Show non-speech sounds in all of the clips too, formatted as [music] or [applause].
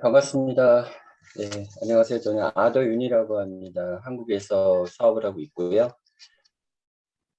반갑습니다. 네, 안녕하세요. 저는 아더윤이라고 합니다. 한국에서 사업을 하고 있고요.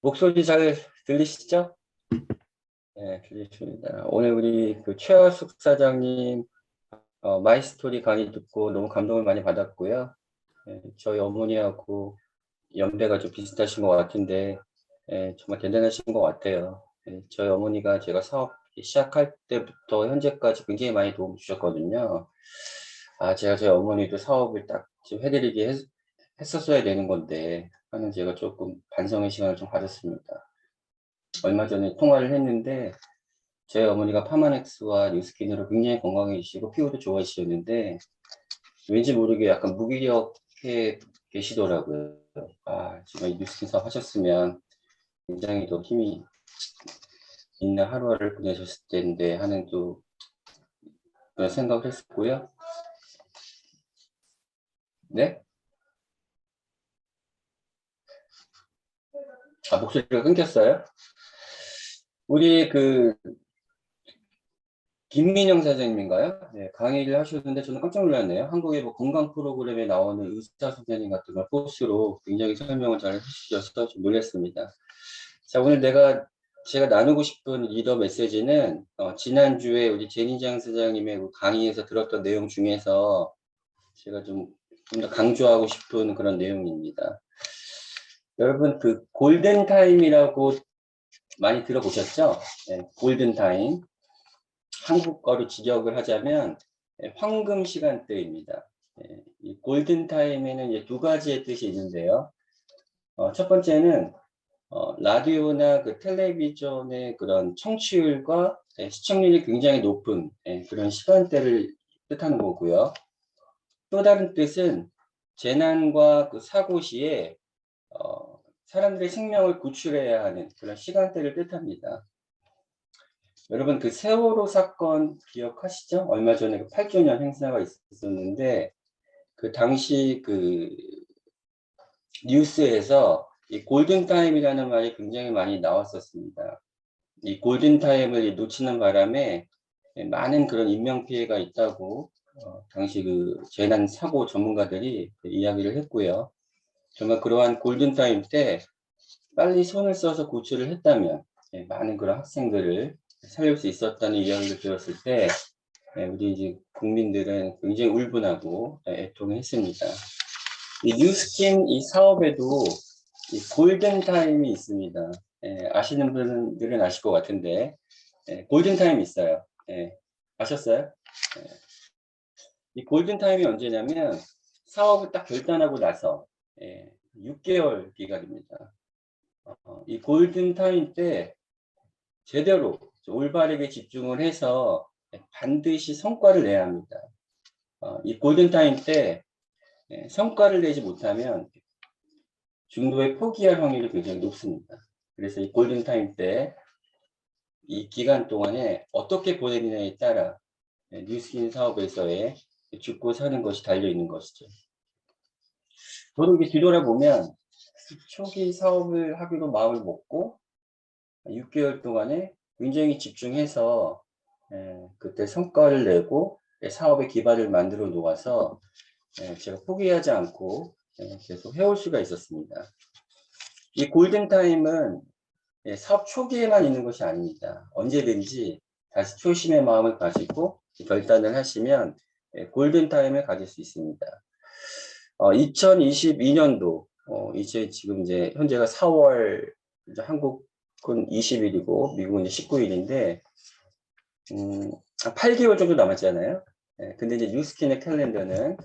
목소리 잘 들리시죠? 네, 들리십니다. 오늘 우리 그 최하숙 사장님 어, 마이스토리 강의 듣고 너무 감동을 많이 받았고요. 네, 저희 어머니하고 연배가 좀 비슷하신 것 같은데 네, 정말 대단하신 것 같아요. 네, 저희 어머니가 제가 사업 시작할 때부터 현재까지 굉장히 많이 도움 주셨거든요. 아, 제가 저희 어머니도 사업을 딱 지금 해드리게 했, 했었어야 되는 건데 하는 제가 조금 반성의 시간을 좀 가졌습니다. 얼마 전에 통화를 했는데 저희 어머니가 파마넥스와 뉴스킨으로 굉장히 건강해지시고 피부도 좋아지셨는데 왠지 모르게 약간 무기력해 계시더라고요. 아, 정말 이 뉴스킨 사업 하셨으면 굉장히 더 힘이 있는 하루를 보내셨을 텐데 하는 또 생각을 했었고요. 네? 아, 목소리가 끊겼어요? 우리 그 김민영 사장님인가요? 네, 강의를 하셨는데 저는 깜짝 놀랐네요. 한국의 뭐 건강 프로그램에 나오는 의사 선생님 같은 걸 포스로 굉장히 설명을 잘 해주셔서 좀 놀랐습니다. 자, 오늘 내가 제가 나누고 싶은 리더 메시지는 어, 지난주에 우리 제니장 사장님의 그 강의에서 들었던 내용 중에서 제가 좀 좀 더 강조하고 싶은 그런 내용입니다. 여러분 그 골든 타임이라고 많이 들어보셨죠? 네, 골든 타임. 한국어로 직역을 하자면 네, 황금 시간대입니다. 네, 이 골든 타임에는 두 가지의 뜻이 있는데요. 어, 첫 번째는 어, 라디오나 그 텔레비전의 그런 청취율과 예, 시청률이 굉장히 높은 예, 그런 시간대를 뜻하는 거고요. 또 다른 뜻은 재난과 그 사고 시에 어, 사람들의 생명을 구출해야 하는 그런 시간대를 뜻합니다. 여러분 그 세월호 사건 기억하시죠? 얼마 전에 그 8주년 행사가 있었는데 그 당시 그 뉴스에서 이 골든타임이라는 말이 굉장히 많이 나왔었습니다. 이 골든타임을 놓치는 바람에 많은 그런 인명피해가 있다고 어, 당시 그 재난 사고 전문가들이 그 이야기를 했고요. 정말 그러한 골든타임 때 빨리 손을 써서 구출을 했다면 예, 많은 그런 학생들을 살릴 수 있었다는 이야기를 들었을 때 예, 우리 이제 국민들은 굉장히 울분하고 예, 애통했습니다. 이 뉴스킨 이 사업에도 이 골든타임이 있습니다. 예, 아시는 분들은 아실 것 같은데 예, 골든타임이 있어요. 예, 아셨어요? 예. 이 골든타임이 언제냐면 사업을 딱 결단하고 나서 예, 6개월 기간입니다. 어, 이 골든타임 때 제대로 올바르게 집중을 해서 반드시 성과를 내야 합니다. 어, 이 골든타임 때 예, 성과를 내지 못하면 중도에 포기할 확률이 굉장히 높습니다. 그래서 이 골든타임 때 이 기간 동안에 어떻게 보내느냐에 따라 예, 뉴스킨 사업에서의 죽고 사는 것이 달려 있는 것이죠. 저도 이렇게 뒤돌아보면 초기 사업을 하기로 마음을 먹고 6개월 동안에 굉장히 집중해서 예, 그때 성과를 내고 사업의 기반을 만들어 놓아서 예, 제가 포기하지 않고 예, 계속 해올 수가 있었습니다. 이 골든타임은 예, 사업 초기에만 있는 것이 아닙니다. 언제든지 다시 초심의 마음을 가지고 결단을 하시면 예, 골든타임을 가질 수 있습니다. 어, 2022년도, 어, 이제 지금 이제 현재가 4월, 이제 한국은 20일이고, 미국은 이제 19일인데, 음, 8개월 정도 남았잖아요. 예, 근데 이제 뉴스킨의 캘린더는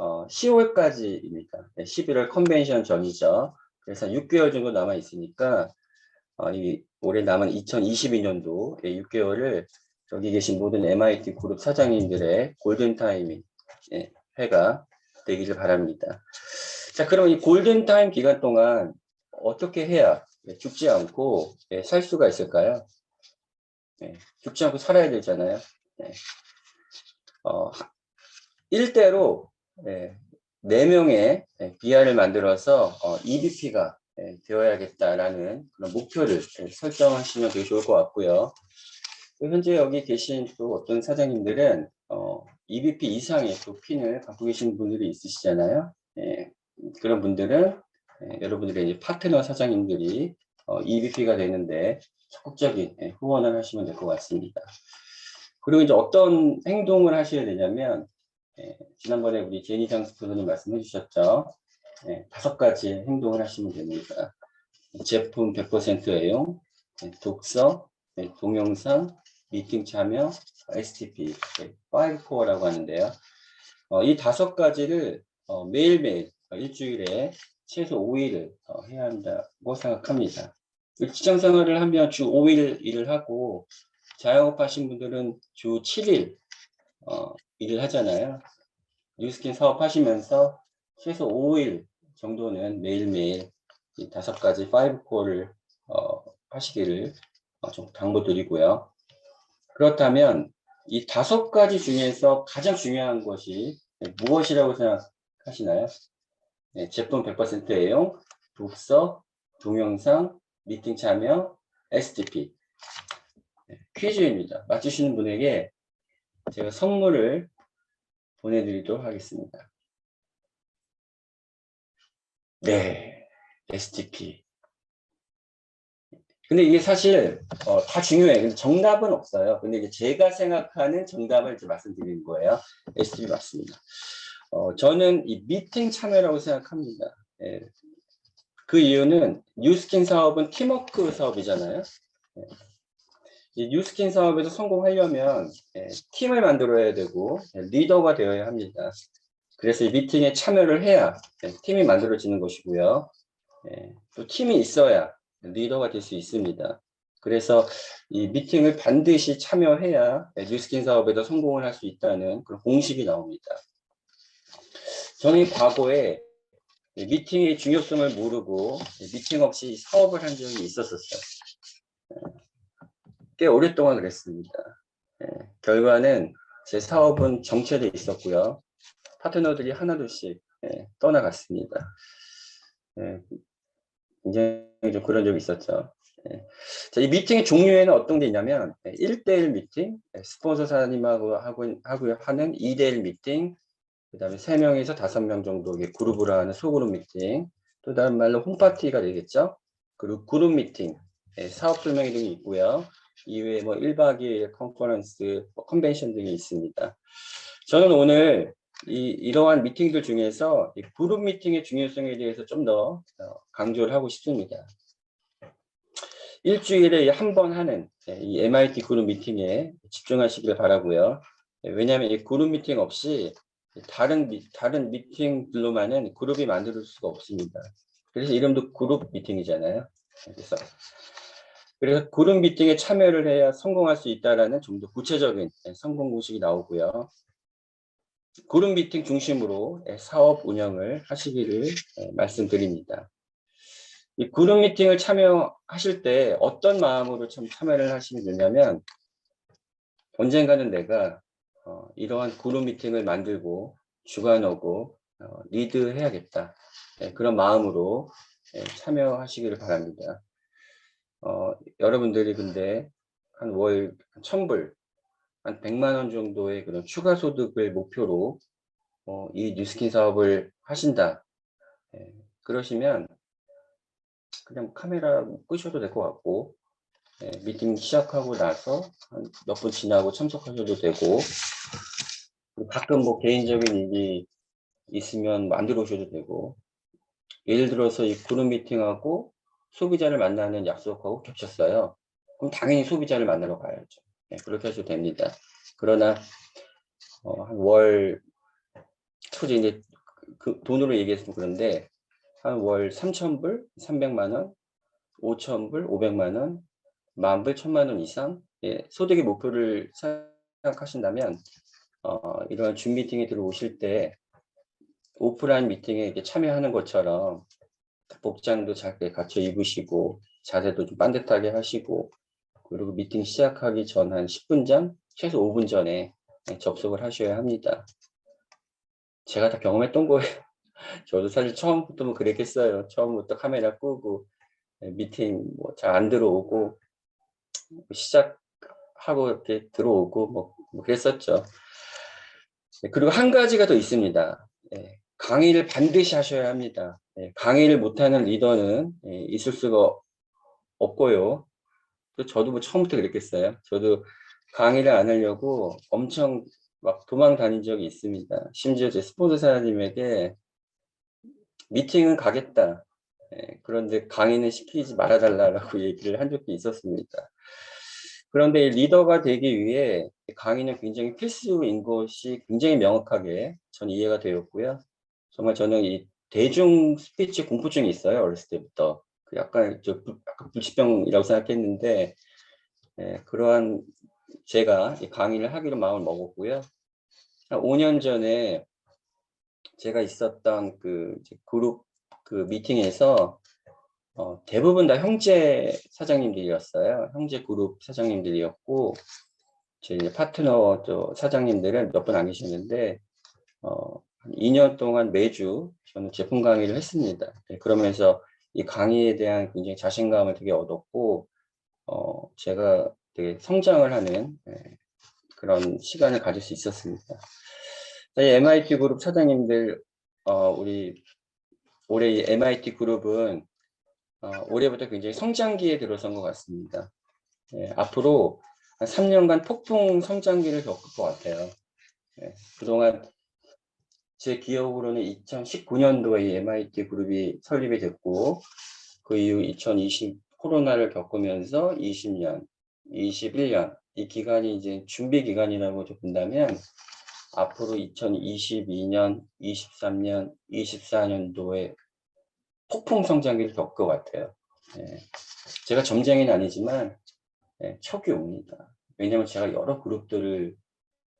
어, 10월까지입니다. 네, 11월 컨벤션 전이죠. 그래서 6개월 정도 남아 있으니까 어, 이 올해 남은 2022년도 6개월을 여기 계신 모든 MIT 그룹 사장님들의 골든타임 예, 회가 되기를 바랍니다. 자, 그럼 이 골든타임 기간 동안 어떻게 해야 예, 죽지 않고 예, 살 수가 있을까요? 예, 죽지 않고 살아야 되잖아요. 예. 어, 일대로 네, 4명의 BR을 만들어서 어, EBP가 예, 되어야겠다라는 그런 목표를 예, 설정하시면 되게 좋을 것 같고요. 현재 여기 계신 또 어떤 사장님들은 어, EBP 이상의 또 핀을 갖고 계신 분들이 있으시잖아요. 예, 그런 분들은 예, 여러분들의 이제 파트너 사장님들이 어, EBP가 되는데 적극적인 예, 후원을 하시면 될 것 같습니다. 그리고 이제 어떤 행동을 하셔야 되냐면 예, 지난번에 우리 제니 장스프로님 말씀해 주셨죠. 예, 다섯 가지 행동을 하시면 됩니다. 제품 100% 애용, 예, 독서, 예, 동영상, 미팅 참여, STP, 5코어라고 하는데요. 어, 이 다섯 가지를 어, 매일매일 어, 일주일에 최소 5일을 어, 해야 한다고 생각합니다. 직장 생활을 하면 주 5일 일을 하고 자영업 하신 분들은 주 7일 어, 일을 하잖아요. 뉴스킨 사업 하시면서 최소 5일 정도는 매일매일 이 다섯 가지 5코어를 어, 하시기를 어, 좀 당부드리고요. 그렇다면 이 다섯 가지 중에서 가장 중요한 것이 무엇이라고 생각하시나요? 네, 제품 100% 애용, 독서, 동영상, 미팅 참여, SDP. 네, 퀴즈입니다. 맞추시는 분에게 제가 선물을 보내드리도록 하겠습니다. 네, SDP. 근데 이게 사실 어, 다 중요해요. 정답은 없어요. 근데 이제 제가 생각하는 정답을 이제 말씀드리는 거예요. SDP 맞습니다. 어, 저는 이 미팅 참여라고 생각합니다. 예. 그 이유는 뉴스킨 사업은 팀워크 사업이잖아요. 예. 이 뉴스킨 사업에서 성공하려면 예, 팀을 만들어야 되고 예, 리더가 되어야 합니다. 그래서 이 미팅에 참여를 해야 예, 팀이 만들어지는 것이고요. 예, 또 팀이 있어야 리더가 될 수 있습니다. 그래서 이 미팅을 반드시 참여해야 예, 뉴스킨 사업에서 성공을 할 수 있다는 그런 공식이 나옵니다. 저는 과거에 미팅의 중요성을 모르고 미팅 없이 사업을 한 적이 있었었어요. 꽤 오랫동안 그랬습니다. 예, 결과는 제 사업은 정체돼 있었고요. 파트너들이 하나둘씩 예, 떠나갔습니다. 예, 굉장히 좀 그런 적이 있었죠. 예. 자, 이 미팅의 종류에는 어떤 게 있냐면 1대1 미팅, 예, 스폰서사님하고 하고, 하고 하는 2대1 미팅, 그 다음에 3명에서 5명 정도 그룹으로 하는 소그룹 미팅, 또 다른 말로 홈파티가 되겠죠. 그리고 그룹 미팅, 예, 사업 설명회 등이 있고요. 이외에 뭐 1박 2일 컨퍼런스, 뭐 컨벤션 등이 있습니다. 저는 오늘 이, 이러한 미팅들 중에서 이 그룹 미팅의 중요성에 대해서 좀 더 강조를 하고 싶습니다. 일주일에 한 번 하는 예, 이 MIT 그룹 미팅에 집중하시길 바라고요. 예, 왜냐하면 이 그룹 미팅 없이 다른 미, 다른 미팅들로만은 그룹이 만들 수가 없습니다. 그래서 이름도 그룹 미팅이잖아요. 그래서 그래서 그룹 미팅에 참여를 해야 성공할 수 있다라는 좀 더 구체적인 예, 성공 공식이 나오고요. 그룹 미팅 중심으로 예, 사업 운영을 하시기를 예, 말씀드립니다. 이 그룹 미팅을 참여하실 때 어떤 마음으로 참 참여를 하시면 되냐면 언젠가는 내가 어, 이러한 그룹 미팅을 만들고 주관하고 어, 리드해야겠다 예, 그런 마음으로 예, 참여하시기를 바랍니다. 어, 여러분들이 근데 한 월 천불 한 100만 원 정도의 그런 추가 소득을 목표로 어, 이 뉴스킨 사업을 하신다. 예, 그러시면 그냥 카메라 끄셔도 될 것 같고 예, 미팅 시작하고 나서 한 몇 분 지나고 참석하셔도 되고 가끔 뭐 개인적인 일이 있으면 만들어 오셔도 되고 예를 들어서 이 그룹 미팅하고 소비자를 만나는 약속하고 겹쳤어요. 그럼 당연히 소비자를 만나러 가야죠. 네, 그렇게 하셔도 됩니다. 그러나 어, 한월 초지 이제 그 돈으로 얘기했으면 그런데 한 월 3,000불, 300만 원, 5,000불, 500만 원, 만불, 1,000만 원 이상 예, 소득의 목표를 생각하신다면 어, 이런 줌 미팅에 들어오실 때 오프라인 미팅에 이렇게 참여하는 것처럼 복장도 잘 갖춰 입으시고 자세도 좀 반듯하게 하시고 그리고 미팅 시작하기 전 한 10분 전, 최소 5분 전에 접속을 하셔야 합니다. 제가 다 경험했던 거예요. [laughs] 저도 사실 처음부터 뭐 그랬겠어요. 처음부터 카메라 끄고 미팅 뭐 잘 안 들어오고 시작하고 이렇게 들어오고 뭐, 뭐 그랬었죠. 네, 그리고 한 가지가 더 있습니다. 예, 강의를 반드시 하셔야 합니다. 예, 강의를 못하는 리더는 예, 있을 수가 없고요. 또 저도 뭐 처음부터 그랬겠어요. 저도 강의를 안 하려고 엄청 막 도망 다닌 적이 있습니다. 심지어 제 스폰서사님에게 미팅은 가겠다. 예, 그런데 강의는 시키지 말아달라고 [laughs] 얘기를 한 적도 있었습니다. 그런데 이 리더가 되기 위해 강의는 굉장히 필수인 것이 굉장히 명확하게 전 이해가 되었고요. 정말 저는 이 대중 스피치 공포증이 있어요. 어렸을 때부터. 그 약간 저 불- 약간 불치병이라고 생각했는데 예, 그러한 제가 이 강의를 하기로 마음을 먹었고요. 한 5년 전에 제가 있었던 그 그룹 그 미팅에서 어, 대부분 다 형제 사장님들이었어요. 형제 그룹 사장님들이었고 제 파트너 저 사장님들은 몇 분 안 계셨는데 어, 한 2년 동안 매주 저는 제품 강의를 했습니다. 네, 그러면서 이 강의에 대한 굉장히 자신감을 되게 얻었고 어, 제가 되게 성장을 하는 예, 그런 시간을 가질 수 있었습니다. 저희 MIT 그룹 사장님들 어, 우리 올해 이 MIT 그룹은 어, 올해부터 굉장히 성장기에 들어선 것 같습니다. 예, 앞으로 한 3년간 폭풍 성장기를 겪을 것 같아요. 예, 그동안 제 기억으로는 2019년도에 이 MIT 그룹이 설립이 됐고, 그 이후 2020 코로나를 겪으면서 20년, 21년, 이 기간이 이제 준비 기간이라고 좀 본다면, 앞으로 2022년, 23년, 24년도에 폭풍 성장기를 겪을 것 같아요. 예. 제가 점쟁이는 아니지만 예, 척이 옵니다. 왜냐면 제가 여러 그룹들을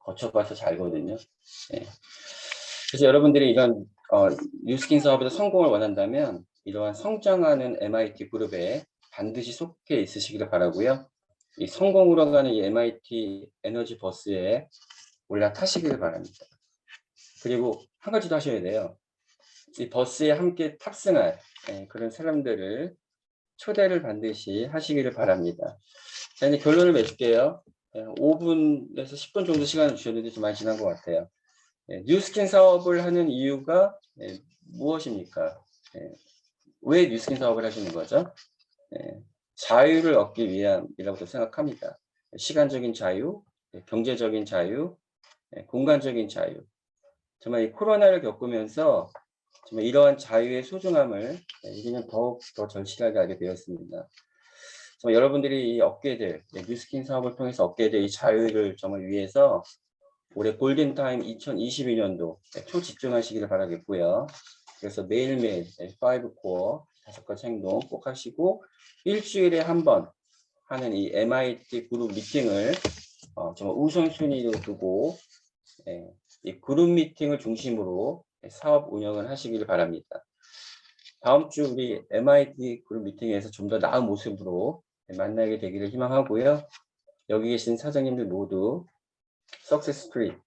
거쳐봐서 잘거든요. 예. 그래서 여러분들이 이런 어, 뉴스킨 사업에서 성공을 원한다면 이러한 성장하는 MIT 그룹에 반드시 속해 있으시기를 바라고요. 이 성공으로 가는 이 MIT 에너지 버스에 올라타시기를 바랍니다. 그리고 한 가지 더 하셔야 돼요. 이 버스에 함께 탑승할 예, 그런 사람들을 초대를 반드시 하시기를 바랍니다. 자, 이제 결론을 맺을게요. 예, 5분에서 10분 정도 시간을 주셨는데 좀 많이 지난 것 같아요. 예, 뉴스킨 사업을 하는 이유가 예, 무엇입니까? 예, 왜 뉴스킨 사업을 하시는 거죠? 예, 자유를 얻기 위함이라고 생각합니다. 시간적인 자유, 예, 경제적인 자유, 예, 공간적인 자유. 정말 이 코로나를 겪으면서 정말 이러한 자유의 소중함을 예, 우리는 더욱 더 절실하게 알게 되었습니다. 정말 여러분들이 이 얻게 될 예, 뉴스킨 사업을 통해서 얻게 될 이 자유를 정말 위해서 올해 골든타임 2022년도 초집중하시기를 바라겠고요. 그래서 매일매일 5코어 다섯 가지 행동 꼭 하시고 일주일에 한 번 하는 이 MIT 그룹 미팅을 어, 정말 우선순위로 두고 예, 이 그룹 미팅을 중심으로 사업 운영을 하시기를 바랍니다. 다음 주 우리 MIT 그룹 미팅에서 좀 더 나은 모습으로 만나게 되기를 희망하고요. 여기 계신 사장님들 모두 석세스 스트릿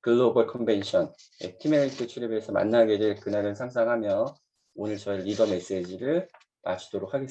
글로벌 컨벤션 티메리트 출입에서 만나게 될 그날을 상상하며 오늘 저희 리더 메시지를 마치도록 하겠습니다.